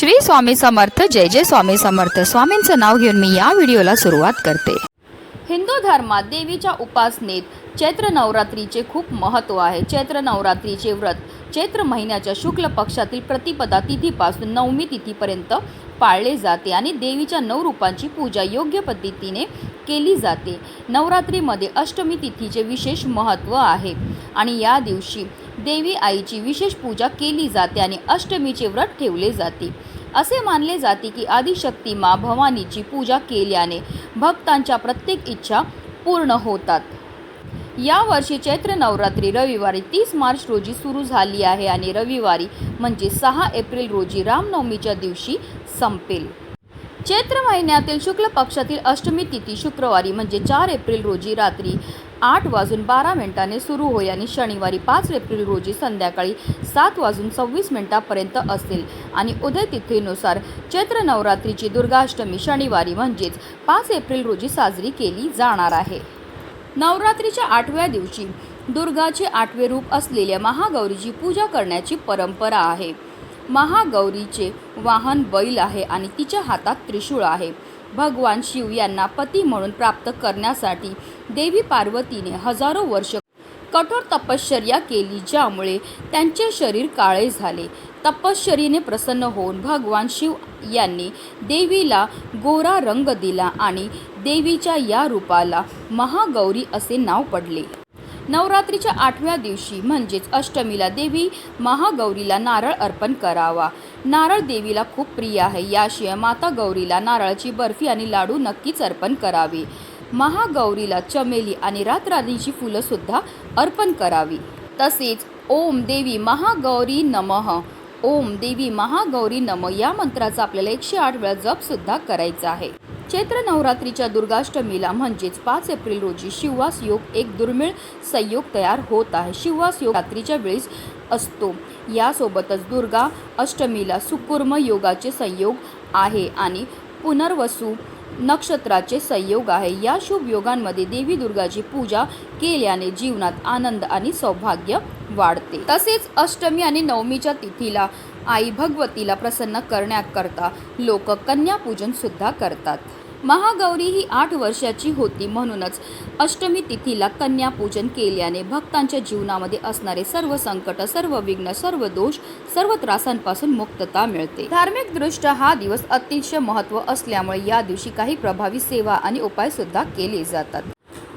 श्री स्वामी समर्थ जय जय स्वामी समर्थ. स्वामींचं नाव घेऊन मी या व्हिडिओला सुरुवात करते. हिंदू धर्मात देवीच्या उपासनेत चैत्र नवरात्रीचे खूप महत्त्व आहे. चैत्र नवरात्रीचे व्रत चैत्र महिन्याच्या शुक्ल पक्षातील प्रतिपदा तिथीपासून नवमी तिथीपर्यंत पाळले जाते आणि देवीच्या नऊ रूपांची पूजा योग्य पद्धतीने केली जाते. नवरात्रीमध्ये अष्टमी तिथीचे विशेष महत्त्व आहे आणि या दिवशी देवी आईची विशेष पूजा केली जाते आणि अष्टमीचे व्रत ठेवले जाते. असे मानले जाते की आदिशक्ती मा भवानीची पूजा केल्याने भक्तांच्या प्रत्येक इच्छा पूर्ण होतात. यावर्षी चैत्र नवरात्री रविवारी तीस मार्च रोजी सुरू झाली आहे आणि रविवारी म्हणजे सहा एप्रिल रोजी रामनवमीच्या दिवशी संपेल. चैत्र महिन्यातील शुक्ल पक्षातील अष्टमी तिथी शुक्रवारी म्हणजे चार एप्रिल रोजी रात्री आठ वाजून बारा मिनिटाने सुरू होईल आणि शनिवारी पाच एप्रिल रोजी संध्याकाळी सात वाजून सव्वीस मिनिटापर्यंत असेल. आणि उदय तिथीनुसार चैत्र नवरात्रीची दुर्गाष्टमी शनिवारी म्हणजेच पाच एप्रिल रोजी साजरी केली जाणार आहे. नवरात्रीच्या आठव्या दिवशी दुर्गाचे आठवे रूप असलेल्या महागौरीची पूजा करण्याची परंपरा आहे. महागौरीचे वाहन बैल आहे आणि तिच्या हातात त्रिशूळ आहे. भगवान शिव यांना पती म्हणून प्राप्त करण्यासाठी देवी पार्वतीने हजारो वर्ष कठोर तपश्चर्या केली ज्यामुळे त्यांचे शरीर काळे झाले. तपश्चरीने प्रसन्न होऊन भगवान शिव यांनी देवीला गोरा रंग दिला आणि देवीच्या या रूपाला महागौरी असे नाव पडले. नवरात्रीच्या आठव्या दिवशी म्हणजेच अष्टमीला देवी महागौरीला नारळ अर्पण करावा. नारळ देवीला खूप प्रिय आहे. याशिवाय माता गौरीला नारळाची बर्फी आणि लाडू नक्कीच अर्पण करावे. महागौरीला चमेली आणि रातराणीची फुलंसुद्धा अर्पण करावी. तसेच ओम देवी महागौरी नमः. ओम देवी महागौरी नम या मंत्राचा आपल्याला एकशे आठ वेळा जपसुद्धा करायचा आहे. चैत्र नवरात्रीच्या दुर्गाष्टमीला म्हणजेच पाच एप्रिल रोजी शिववास योग एक दुर्मिळ संयोग तयार होत आहे. शिववास योग रात्रीच्या वेळेस असतो. यासोबतच दुर्गा अष्टमीला सुकुर्म योगाचे संयोग आहे आणि पुनर्वसू नक्षत्राचे संयोग आहे. या शुभ योगांमध्ये देवी दुर्गाची पूजा केल्याने जीवनात आनंद आणि सौभाग्य वाढते. तसेच अष्टमी आणि नवमीच्या तिथीला आई भगवतीला प्रसन्न करण्याकरता लोक कन्यापूजन सुद्धा करतात. महागौरी ही आठ वर्षाची होती म्हणूनच अष्टमी तिथीला कन्यापूजन केल्याने भक्तांच्या जीवनामध्ये असणारे सर्व संकट सर्व विघ्न सर्व दोष सर्व त्रासांपासून मुक्तता मिळते. धार्मिक दृष्ट्या हा दिवस अतिशय महत्त्व असल्यामुळे या दिवशी काही प्रभावी सेवा आणि उपाय सुद्धा केले जातात.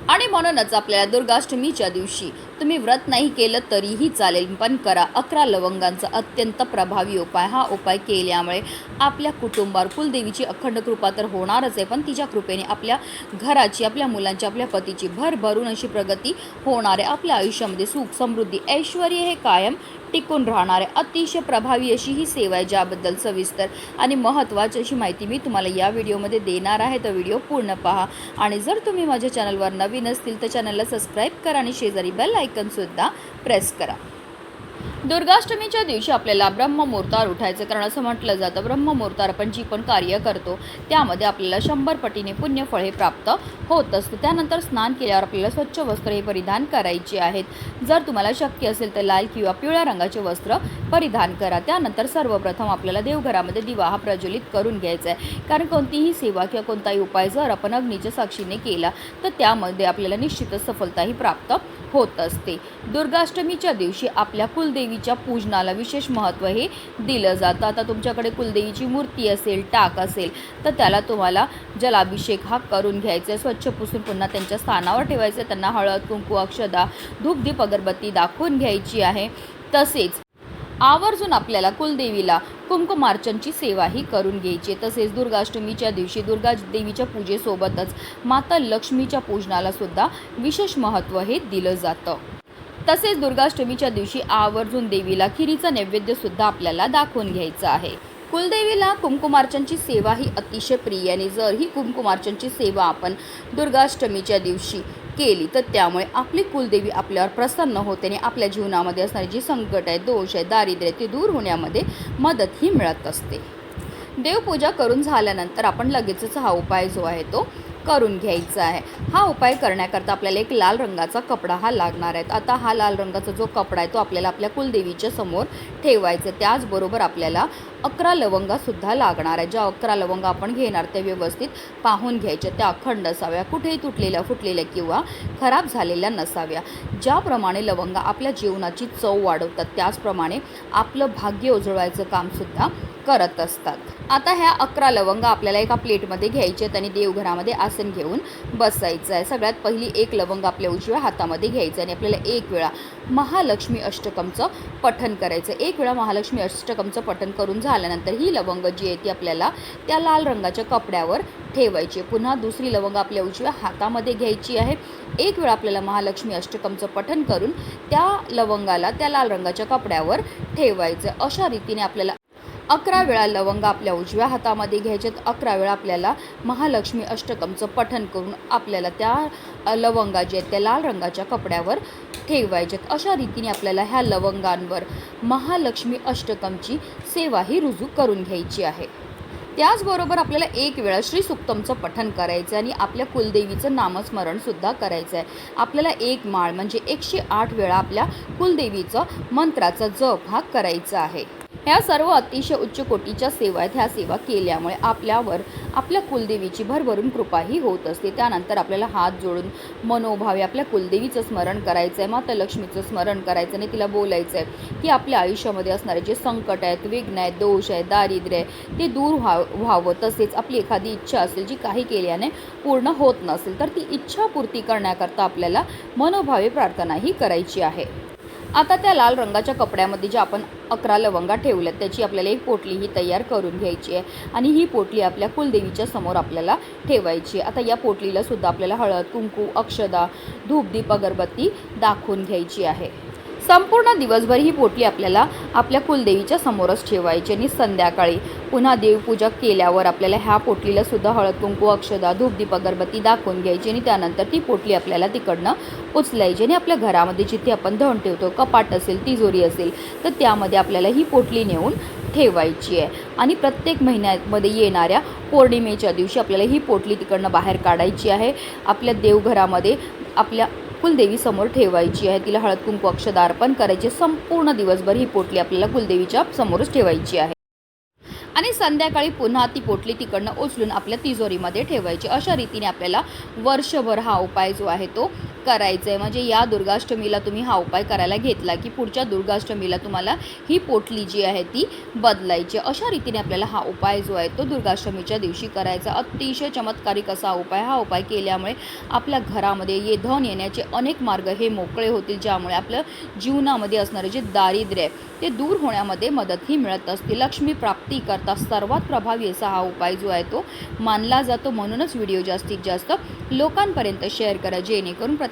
आणि म्हणूनच आपल्याला दुर्गाष्टमीच्या दिवशी तुम्ही व्रत नाही केलं तरीही चालेल पण करा. अकरा लवंगांचा अत्यंत प्रभावी उपाय. हा उपाय केल्यामुळे आपल्या कुटुंबावर कुलदेवीची अखंड कृपा तर होणारच आहे पण तिच्या कृपेने आपल्या घराची आपल्या मुलांची आपल्या पतीची भरभरून अशी प्रगती होणार आहे. आपल्या आयुष्यामध्ये सुख समृद्धी ऐश्वर हे कायम टिकून राहणारे अतिशय प्रभावी अशी ही सेवा आहे ज्याबद्दल सविस्तर आणि महत्त्वाची अशी माहिती मी तुम्हाला या व्हिडिओमध्ये देणार आहे. तर व्हिडिओ पूर्ण पहा. आणि जर तुम्ही माझ्या चॅनलवर नवीन असतील तर चॅनलला सबस्क्राईब करा आणि शेजारी बेल आयकनसुद्धा प्रेस करा. दुर्गाष्टमीच्या दिवशी आपल्याला ब्रह्ममुहूर्तावर उठायचं कारण असं म्हटलं जातं ब्रह्ममुहूर्तावर आपण जी पण कार्य करतो त्यामध्ये आपल्याला शंभर पटीने पुण्यफळ हे प्राप्त होत असतं. त्यानंतर स्नान केल्यावर आपल्याला स्वच्छ वस्त्र हे परिधान करायचे आहेत. जर तुम्हाला शक्य असेल तर लाल किंवा पिवळ्या रंगाचे वस्त्र परिधान करा. त्यानंतर सर्वप्रथम आपल्याला देवघरामध्ये दिवा हा प्रज्वलित करून घ्यायचा आहे. कारण कोणतीही सेवा किंवा कोणताही उपाय जर आपण अग्नीच्या साक्षीने केला तर त्यामध्ये आपल्याला निश्चितच सफलताही प्राप्त होत असते. दुर्गाष्टमीच्या दिवशी आपल्या कुलदेवीच्या पूजनाला विशेष महत्त्व हे दिलं जातं. आता तुमच्याकडे कुलदेवीची मूर्ती असेल टाक असेल तर त्याला तुम्हाला जलाभिषेक हा करून घ्यायचा. आहे स्वच्छ पुसून पुन्हा त्यांच्या स्थानावर ठेवायचं. आहे त्यांना हळद कुंकू अक्षदा धूपदीप अगरबत्ती दाखवून घ्यायची आहे. तसेच आवर्जून आपल्याला कुलदेवीला कुंकुमार्चनची सेवाही करून घ्यायची तसेच दुर्गाष्टमीच्या दिवशी दुर्गा देवीच्या पूजेसोबतच माता लक्ष्मीच्या पूजनाला सुद्धा विशेष महत्त्व हे दिलं जातं. तसेच दुर्गाष्टमीच्या दिवशी आवर्जून देवीला खिरीचा नैवेद्यसुद्धा आपल्याला दाखवून घ्यायचं आहे. कुलदेवीला कुंकुमार्चनची सेवा ही अतिशय प्रिय आणि जर ही कुंकुमार्चनची सेवा आपण दुर्गाष्टमीच्या दिवशी केली. तर त्यामुळे आपली कुलदेवी आपल्यावर प्रसन्न होते आणि आपल्या जीवनामध्ये असणारी जी संकट आहे दोष आहे दारिद्र्य ते दूर होण्यामध्ये मदत ही मिळत असते. देवपूजा करून झाल्यानंतर आपण लगेचच हा उपाय जो आहे तो करून घ्यायचा आहे. हा उपाय करण्याकरता आपल्याला एक लाल रंगाचा कपडा हा लागणार आहे. आता हा लाल रंगाचा जो कपडा आहे तो आपल्याला आपल्या कुलदेवीच्या समोर ठेवायचा आहे. त्याचबरोबर आपल्याला अकरा लवंगासुद्धा लागणार आहे. ज्या अकरा लवंगा आपण घेणार त्या व्यवस्थित पाहून घ्यायच्या त्या अखंड असाव्या कुठेही तुटलेल्या फुटलेल्या किंवा खराब झालेल्या नसाव्या. ज्याप्रमाणे लवंगा आपल्या जीवनाची चव वाढवतात त्याचप्रमाणे आपलं भाग्य उजळवायचं कामसुद्धा करत असतात. आता ह्या अकरा लवंगा आपल्याला एका प्लेटमध्ये घ्यायचे आहेत आणि देवघरामध्ये आसन घेऊन बसायचं आहे. सगळ्यात पहिली एक लवंग आपल्या उजव्या हातामध्ये घ्यायचं आणि आपल्याला एक वेळा महालक्ष्मी अष्टकमचं पठन करायचं एक वेळा महालक्ष्मी अष्टकमचं पठन करून झाल्यानंतर ही लवंग जी आहे ती आपल्याला त्या लाल रंगाच्या कपड्यावर ठेवायची आहे. पुन्हा दुसरी लवंग आपल्या उजव्या हातामध्ये घ्यायची आहे. एक वेळा आपल्याला महालक्ष्मी अष्टकमचं पठन करून त्या लवंगाला त्या लाल रंगाच्या कपड्यावर ठेवायचं अशा रीतीने आपल्याला अकरा वेळा लवंग आपल्या उजव्या हातामध्ये घ्यायच्यात अकरा वेळा आपल्याला महालक्ष्मी अष्टकमचं पठन करून आपल्याला त्या लवंगा जे आहेत त्या लाल रंगाच्या कपड्यावर ठेवायच्यात अशा रीतीने आपल्याला ह्या लवंगांवर महालक्ष्मी अष्टकमची सेवाही रुजू करून घ्यायची आहे. त्याचबरोबर आपल्याला एक वेळा श्री सुक्तमचं पठन करायचं आहे आणि आपल्या कुलदेवीचं नामस्मरणसुद्धा करायचं आहे आपल्याला एक माळ म्हणजे एकशे आठ वेळा आपल्या कुलदेवीचं मंत्राचा जप हा करायचा आहे. ह्या सर्व अतिशय उच्च कोटीच्या सेवा आहेत. ह्या सेवा केल्यामुळे आपल्यावर आपल्या कुलदेवीची भरभरून कृपाही होत असते. त्यानंतर आपल्याला हात जोडून मनोभावे आपल्या कुलदेवीचं स्मरण करायचं आहे माता लक्ष्मीचं स्मरण करायचं आणि तिला बोलायचं आहे की आपल्या आयुष्यामध्ये असणारे जे संकट आहेत विघ्न आहेत दोष आहे दारिद्र्य आहे ते दूर व्हाव व्हावं. तसेच आपली एखादी इच्छा असेल जी काही केल्याने पूर्ण होत नसेल तर ती इच्छा पूर्ती करण्याकरता आपल्याला मनोभावे प्रार्थनाही करायची आहे. आता त्या लाल रंगाच्या कपड्यामध्ये ज्या आपण अकरा लवंगा ठेवल्यात त्याची आपल्याला एक पोटली ही तयार करून घ्यायची आहे. आणि ही पोटली आपल्या कुलदेवीच्या समोर आपल्याला ठेवायची आहे. आता या पोटलीला सुद्धा आपल्याला हळद कुंकू अक्षदा धूपदीप अगरबत्ती दाखवून घ्यायची आहे. संपूर्ण दिवसभर ही पोटली आपल्याला आपल्या कुलदेवीच्या समोरच ठेवायची आणि संध्याकाळी पुन्हा देवपूजा केल्यावर आपल्याला ह्या पोटलीला सुद्धा हळद कुंकू अक्षदा धूपदीप अगरबत्ती दाखवून घ्यायची आणि त्यानंतर ती पोटली आपल्याला तिकडनं उचलायची आणि आपल्या घरामध्ये जिथे आपण धन ठेवतो कपाट असेल तिजोरी असेल तर त्यामध्ये आपल्याला ही पोटली नेऊन ठेवायची आहे. आणि प्रत्येक महिन्यामध्ये येणाऱ्या पौर्णिमेच्या दिवशी आपल्याला ही पोटली तिकडनं बाहेर काढायची आहे. आपल्या देवघरामध्ये आपल्या कुलदेवीसमोर ठेवायची आहे. तिला हळद कुंकू अक्षदा अर्पण करायचे संपूर्ण दिवसभर ही पोटली आपल्याला कुलदेवीच्या समोरच ठेवायची आहे. आणि संध्याकाळी पुन्हा ती पोटली तिकडनं उचलून आपल्या तिजोरीमध्ये ठेवायची. अशा रीतीने आपल्याला वर्षभर हा उपाय जो आहे तो करायचं आहे म्हणजे या दुर्गाष्टमीला तुम्ही हा उपाय करायला घेतला की पुढच्या दुर्गाष्टमीला तुम्हाला ही पोटली जी आहे ती बदलायची. अशा रीतीने आपल्याला हा उपाय जो आहे तो दुर्गाष्टमीच्या दिवशी करायचा. अतिशय चमत्कारिक असा उपाय. हा उपाय केल्यामुळे आपल्या घरामध्ये ये धन येण्याचे अनेक मार्ग हे मोकळे होतील ज्यामुळे आपल्या जीवनामध्ये असणारे जे दारिद्र्य आहे ते दूर होण्यामध्ये मदतही मिळत असते. लक्ष्मी प्राप्ती करता सर्वात प्रभावी असा हा उपाय जो आहे तो मानला जातो. म्हणूनच व्हिडिओ जास्तीत जास्त लोकांपर्यंत शेअर करा जेणेकरून प्रत्येक